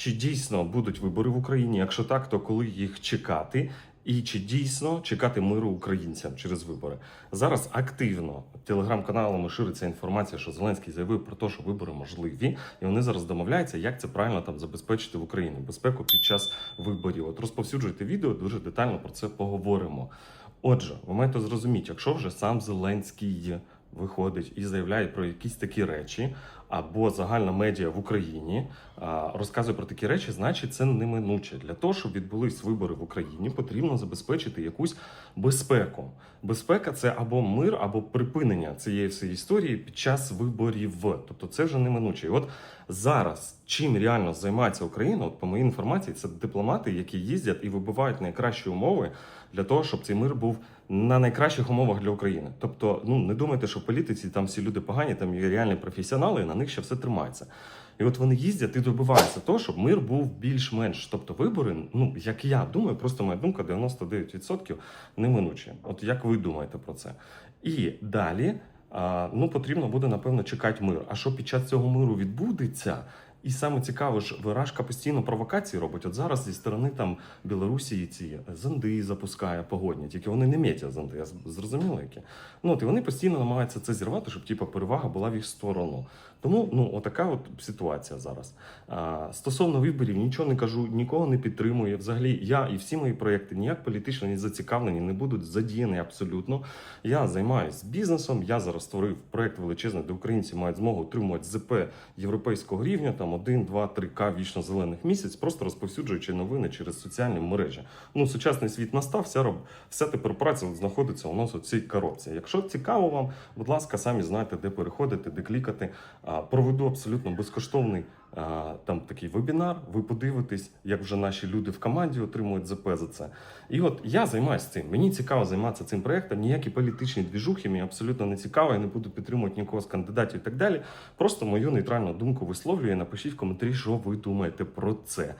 чи дійсно будуть вибори в Україні? Якщо так, то коли їх чекати? І чи дійсно чекати миру українцям через вибори? Зараз активно телеграм-каналами шириться інформація, що Зеленський заявив про те, що вибори можливі, і вони зараз домовляються, як це правильно там забезпечити в Україні безпеку під час виборів. От розповсюджуйте відео, дуже детально про це поговоримо. Отже, ви маєте зрозуміти, якщо вже сам Зеленський виходить і заявляє про якісь такі речі, або загальна медіа в Україні розказує про такі речі, значить це неминуче. Для того, щоб відбулись вибори в Україні, потрібно забезпечити якусь безпеку. Безпека це або мир, або припинення цієї всієї історії під час виборів. Тобто це вже неминуче. І от зараз чим реально займається Україна, от по моїй інформації, це дипломати, які їздять і вибивають найкращі умови для того, щоб цей мир був на найкращих умовах для України. Тобто, ну не думайте, що в політиці там всі люди погані, там є реальні професіонали, і на них ще все тримається. І от вони їздять і добиваються того, щоб мир був більш-менш. Тобто вибори, ну як я думаю, просто моя думка 99% неминучі. От як ви думаєте про це? І далі. Ну, потрібно буде напевно чекати мир. А що під час цього миру відбудеться? І саме цікаво ж, виражка постійно провокації робить. От зараз зі сторони там Білорусі ці зонди запускає погодні, тільки вони не метять зонди, я зрозуміло які. Ну от і вони постійно намагаються це зірвати, щоб типу, перевага була в їх сторону. Тому ну отака от ситуація зараз. А, стосовно виборів, нічого не кажу, нікого не підтримую. Взагалі, я і всі мої проекти ніяк політично не зацікавлені, не будуть задіяні абсолютно. Я займаюся бізнесом. Я зараз створив проект величезний, де українці мають змогу отримувати ЗП європейського рівня, там 1, 2, 3 к вічно зелених місяць, просто розповсюджуючи новини через соціальні мережі. Ну, сучасний світ настав, вся роб... вся тепер праця знаходиться у нас у цій коробці. Якщо цікаво вам, будь ласка, самі знаєте, де переходити, де клікати. Проведу абсолютно безкоштовний там такий вебінар. Ви подивитесь, як вже наші люди в команді отримують ЗП за це. І от я займаюся цим. Мені цікаво займатися цим проектом. Ніякі політичні двіжухи мені абсолютно не цікаво. Я не буду підтримувати нікого з кандидатів і так далі. Просто мою нейтральну думку висловлюю. Напишіть в коментарі, що ви думаєте про це.